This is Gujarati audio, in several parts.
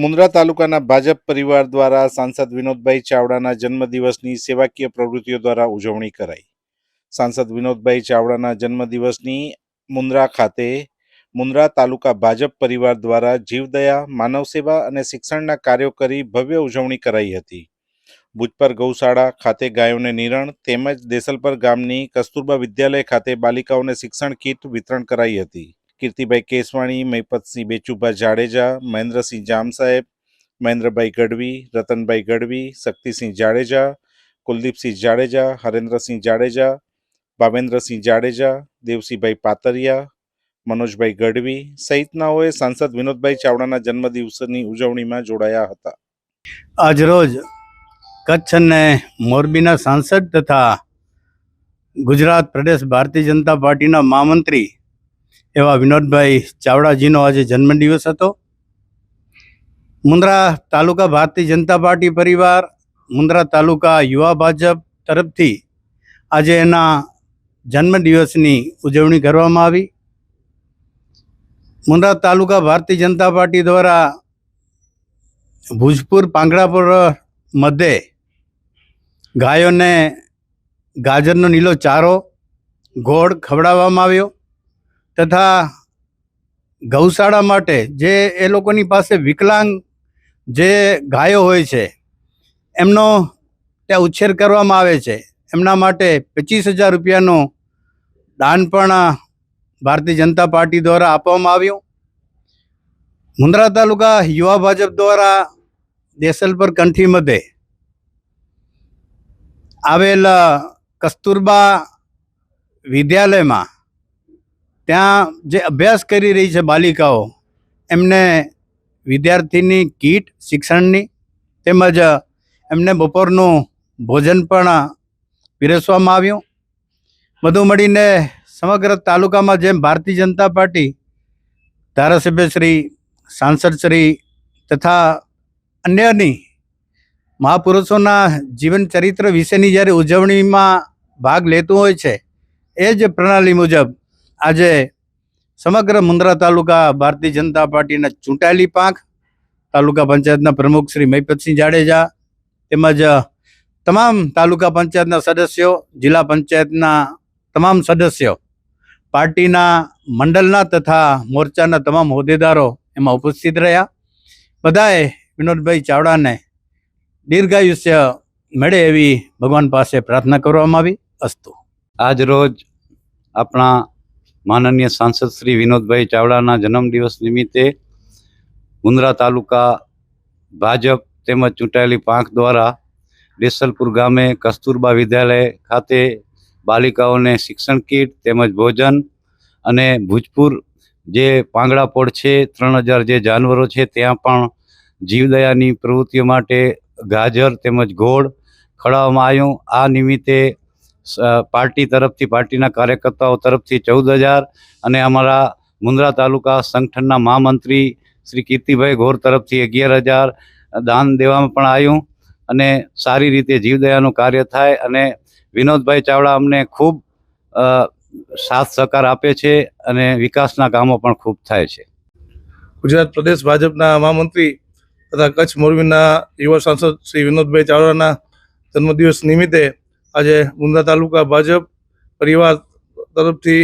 મુન્દ્રા તાલુકાના ભાજપ પરિવાર દ્વારા સાંસદ વિનોદભાઈ ચાવડાના જન્મદિવસની સેવાકીય પ્રવૃત્તિઓ દ્વારા ઉજવણી કરાઈ. સાંસદ વિનોદભાઈ ચાવડાના જન્મદિવસની મુન્દ્રા ખાતે મુન્દ્રા તાલુકા ભાજપ પરિવાર દ્વારા જીવદયા માનવ સેવા અને શિક્ષણના કાર્યો કરી ભવ્ય ઉજવણી કરાઈ હતી. ભુજપર ગૌશાળા ખાતે ગાયોને નિરણ તેમજ દેસલપર ગામની કસ્તુરબા વિદ્યાલય ખાતે બાલિકાઓને શિક્ષણ કીટ વિતરણ કરાઈ હતી. કીર્તિભાઈ કેસવાણી, મૈપતસિંહ બેચુભા જાડેજા, મહેન્દ્રસિંહ જામ સાહેબ મહેન્દ્રભાઈ ગઢવી, રતનભાઈ ગઢવી, શક્તિસિંહ જાડેજા, કુલદીપસિંહ જાડેજા, હરેન્દ્રસિંહ જાડેજા, ભાવેન્દ્રસિંહ જાડેજા દેવસિંહભાઈ પાતરિયા, મનોજભાઈ ગઢવી સહિતનાઓએ સાંસદ વિનોદભાઈ ચાવડાના જન્મદિવસની ઉજવણીમાં જોડાયા હતા. આજરોજ કચ્છ અને મોરબીના સાંસદ તથા ગુજરાત પ્રદેશ ભારતીય જનતા પાર્ટીના મહામંત્રી એવા વિનોદભાઈ ચાવડાજીનો આજે જન્મદિવસ હતો. મુન્દ્રા તાલુકા ભારતીય જનતા પાર્ટી પરિવાર, મુન્દ્રા તાલુકા યુવા ભાજપ તરફથી આજે એના જન્મદિવસની ઉજવણી કરવામાં આવી. મુન્દ્રા તાલુકા ભારતીય જનતા પાર્ટી દ્વારા ભુજપુર પાંગડાપુર મધ્યે ગાયોને ગાજરનો નીલો ચારો, ગોળ ખવડાવવામાં આવ્યો. તથા ગૌશાળા માટે જે એ લોકોની પાસે વિકલાંગ જે ગાયો હોય છે, એમનો ત્યાં ઉછેર કરવામાં આવે છે. એમના માટે પચીસ હજાર રૂપિયાનું દાન પણ ભારતીય જનતા પાર્ટી દ્વારા આપવામાં આવ્યું. મુન્દ્રા તાલુકા યુવા ભાજપ દ્વારા દેસલપર કંઠી મધ્યે આવેલ કસ્તુરબા વિદ્યાલયમાં ત્યાં જે અભ્યાસ કરી રહી છે બાલિકાઓ, એમને વિદ્યાર્થીની કીટ, શિક્ષણની તેમજ એમને બપોરનું ભોજન પણ પીરસવામાં આવ્યું. બધું મળીને સમગ્ર તાલુકામાં જેમ ભારતીય જનતા પાર્ટી, ધારાસભ્ય શ્રી, સાંસદ શ્રી તથા અન્યની મહાપુરુષોના જીવન ચરિત્ર વિશેની જ્યારે ઉજવણીમાં ભાગ લેતું હોય છે, એ જ પ્રણાલી મુજબ આજે સમગ્ર મુન્દ્રા તાલુકા ભારતીય જનતા પાર્ટીના ચૂંટાયેલી પાંખ, તાલુકા પંચાયતના પ્રમુખ શ્રી મહિપતસિંહ જાડેજા તેમજ તમામ તાલુકા પંચાયતના સદસ્યો, જિલ્લા પંચાયતના તમામ સદસ્યો, પાર્ટીના મંડળના તથા મોરચાના તમામ હોદ્દેદારો એમાં ઉપસ્થિત રહ્યા. બધાએ વિનોદભાઈ ચાવડાને દીર્ઘાયુષ્ય મળે એવી ભગવાન પાસે પ્રાર્થના કરવામાં આવી. અસ્તુ. આજ રોજ આપણા માનનીય સાંસદ શ્રી વિનોદભાઈ ચાવડાના જન્મદિવસ નિમિત્તે મુન્દ્રા તાલુકા ભાજપ તેમજ ચૂંટાયેલી પાંખ દ્વારા દેસલપુર ગામે કસ્તુરબા વિદ્યાલય ખાતે બાલિકાઓને શિક્ષણ કીટ તેમજ ભોજન અને ભૂજપુર જે પાંગડાપોળ છે, ત્રણ હજાર જે જાનવરો છે, ત્યાં પણ જીવદયાની પ્રવૃત્તિઓ માટે ગાજર તેમજ ગોળ ખવડાવવામાં આવ્યું. આ નિમિત્તે પાર્ટી તરફથી, પાર્ટીના કાર્યકર્તાઓ તરફથી ચૌદ હજાર અને અમારા મુન્દ્રા તાલુકા સંગઠનના મહામંત્રી શ્રી કીર્તિભાઈ ઘોર તરફથી અગિયાર હજાર દાન દેવામાં પણ આવ્યું અને સારી રીતે જીવદયાનું કાર્ય થાય અને વિનોદભાઈ ચાવડા અમને ખૂબ સાથ સહકાર આપે છે અને વિકાસના કામો પણ ખૂબ થાય છે. ગુજરાત પ્રદેશ ભાજપના મહામંત્રી તથા કચ્છ મોરબીના યુવા સાંસદ શ્રી વિનોદભાઈ ચાવડાના જન્મદિવસ નિમિત્તે આજે મુંદ્રા તાલુકા ભાજપ પરિવાર તરફથી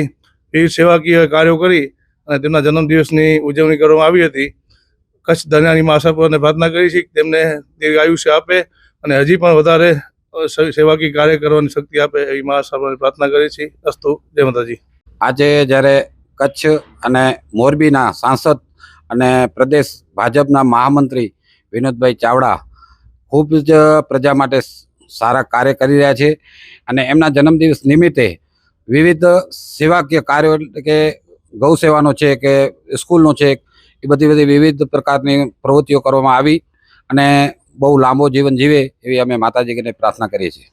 વિવિધ સેવાકીય કાર્યો કરી અને તેમના જન્મદિવસની ઉજવણી કરવામાં આવી હતી. કચ્છ દરિયાની મહાસાપરને પ્રાર્થના કરી છે તેમને દીર્ઘ આયુષ્ય આપે અને હજી પણ વધારે સેવાકીય કાર્ય કરવાની શક્તિ આપે એવી મહાસાપરને પ્રાર્થના કરી છે. અસ્તુ. જય માતાજી. આજે જ્યારે કચ્છ અને મોરબીના સાંસદ અને પ્રદેશ ભાજપના મહામંત્રી વિનોદભાઈ ચાવડા ખૂબ જ પ્રજા માટે સારા કાર્ય કરી રહ્યા છે અને એમના જન્મદિવસ નિમિત્તે વિવિધ સેવાકીય કાર્યો એટલે કે ગૌ સેવાનો છે કે સ્કૂલનો છે, એ બધી બધી વિવિધ પ્રકારની પ્રવૃત્તિઓ કરવામાં આવી અને બહુ લાંબો જીવન જીવે એવી અમે માતાજીને પ્રાર્થના કરીએ છીએ.